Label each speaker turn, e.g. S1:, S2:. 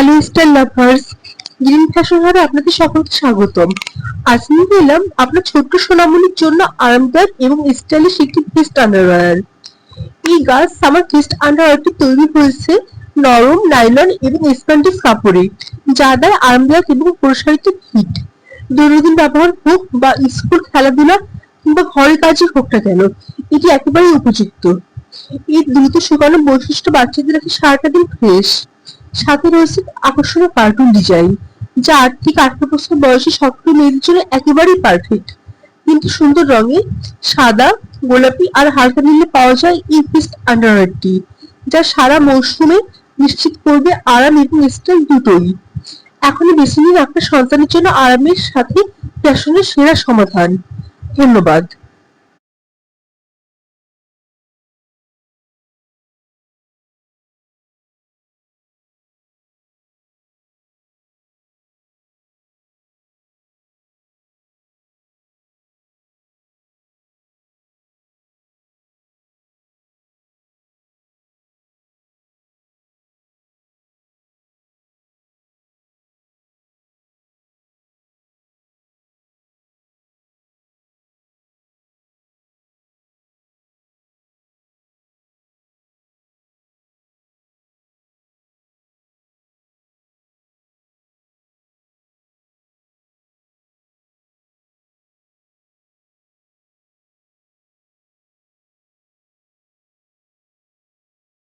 S1: Hello style lovers green fashion হারে আপনাদের সকলকে স্বাগতম। আজ নিয়ে এলাম আপনার ছোট্ট সোনামণির জন্য আরামদায়ক এবং স্টাইলিশ একটি ফিস্ট আন্ডারওয়্যার এই গার্লস সামার ফিস্ট আন্ডারওয়্যারটি তৈরি হয়েছে নরম নাইলন এবং স্পন্ডিস কাপড়ে, যা দেয় আরামদায়ক এবং প্রসারিত ফিট দৈনন্দিন ব্যবহার হোক বা স্কুল খেলাধুলা কিংবা ঘরের কাজে হোক না কেন, এটি একেবারেই উপযুক্ত। এর দ্রুত শুকানো বৈশিষ্ট্য বাচ্চাদের রাখে সারাটা দিন ফ্রেশ সাথে রয়েছে আকর্ষণীয় কার্টুন ডিজাইন যা আট থেকে আঠারো বছর বয়সী সক্রিয় মেয়েদের জন্য একেবারেই পারফেক্ট কিন্তু সুন্দর রঙে সাদা, গোলাপি আর হালকা নীলে পাওয়া যায় এই ফিস্ট আন্ডারওয়্যারটি যা সারা মৌসুমে নিশ্চিত করবে আরাম এবং স্টাইল দুটোই। এখনই বেছে নিন আপনার সন্তানের জন্য আরামের সাথে ফ্যাশনের সেরা সমাধান। ধন্যবাদ।